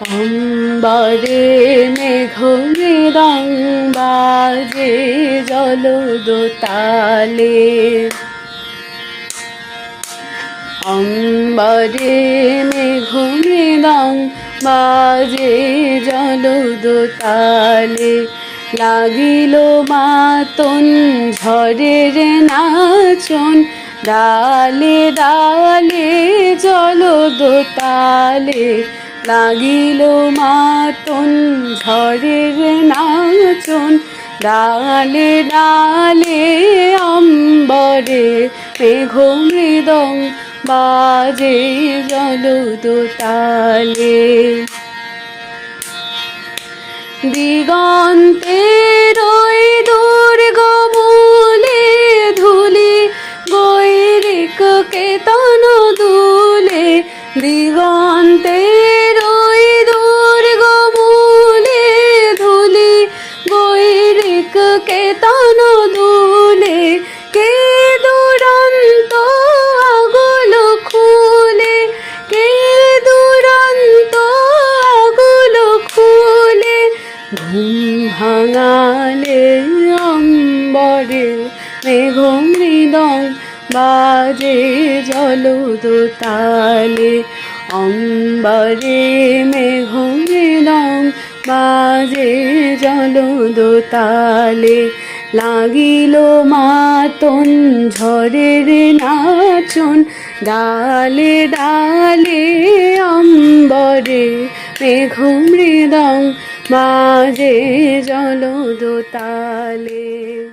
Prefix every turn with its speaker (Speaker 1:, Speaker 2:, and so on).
Speaker 1: অম্বরে মেঘ, মৃদং বাজে জল দোতালে অম্বরে মেঘ, মৃদং বাজে জল দোতালে লাগিল মাতন ঝড়ের নাচন, ডালে ডালে জল দোতালে লাগিল মাতন ঝড়ের নাচন, ডালে ডালে অম্বরে মেঘ মৃদং বাজে জল দোতালে দিগন্তের ওই দুর্গমূলে ধুলি, গৈরিক কেতন দুলে দিগন্তের গৈরিক কেতন দুলে, কে দুরন্ত আগুল খুলে, কে দুরন্ত আগুল খুলে, ঘুম ভাঙালে অম্বরে, মেঘ মৃদং বাজে জল দোতালে অম্বরে মেঘ বাজে জল দোতালে। লাগিল মাতন ঝড়ের নাচন, ডালে ডালে অম্বরে। মেঘ মৃদং বাজে জল দোতালে।